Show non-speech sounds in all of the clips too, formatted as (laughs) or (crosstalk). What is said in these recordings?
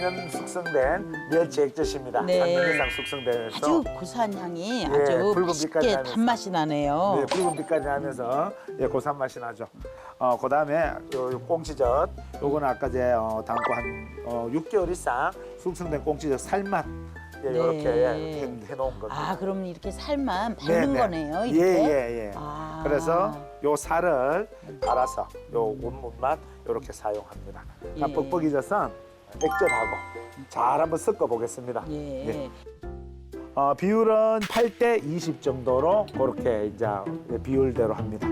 3년 숙성된 멸치 액젓입니다. 네. 3년 이상 숙성돼서 아주 고소한 향이 예, 아주 붉은 맛있게 빛깔이 나면서. 단맛이 나네요. 네, 붉은 빛까지 나면서 예, 고소한 맛이 나죠. 어, 그다음에 요, 요 꽁치젓 요거는 아까 제 어, 담고 한 어, 6개월 이상 숙성된 꽁치젓 살맛 예, 네. 요렇게 예, 해, 해놓은 겁니다. 아, 그럼 이렇게 살만 네, 바른 네. 거네요, 예, 이렇게? 예, 예. 아. 그래서 요 살을 갈아서 요 온몸만 이렇게 사용합니다. 예. 예. 뻑뻑이 젓은 액젓하고 잘 한번 섞어 보겠습니다. 예. 예. 어, 비율은 8대 20 정도로 그렇게 이제 비율대로 합니다.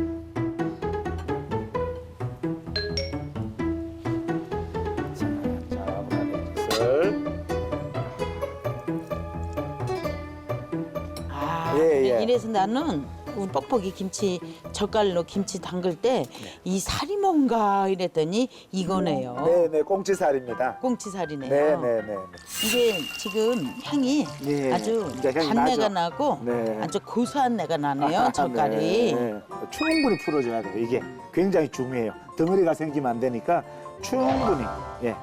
예. 이래서 나는 우리 뻑뻑이 김치 젓갈로 김치 담글 때 네. 이 살이 뭔가 이랬더니 이거네요. 네, 네, 꽁치살입니다. 꽁치살이네요. 네, 네, 네. 이게 지금 향이 예, 아주 이제 향이 단내가 나죠? 나고 네. 아주 고소한 내가 나네요, (laughs) 젓갈이. 네, 네. 충분히 풀어줘야 돼요. 이게 굉장히 중요해요. 덩어리가 생기면 안 되니까 충분히. 예.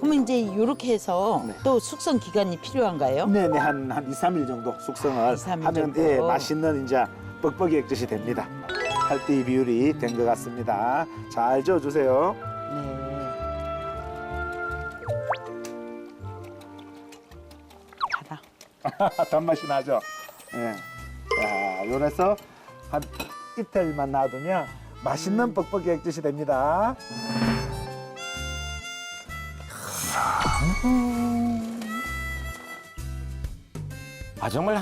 그러면 이제 이렇게 해서 네. 또 숙성 기간이 필요한가요? 네네 한, 한 2, 3일 정도 숙성을 2, 3일 하면 정도. 예, 맛있는 이제 뻑뻑이 액젓이 됩니다. 8대2 비율이 된 것 같습니다. 잘 저어주세요. 네. 달아. (laughs) 단맛이 나죠? 예. 자, 요래서 한 이틀만 놔두면 맛있는 뻑뻑이 액젓이 됩니다. 아. 정말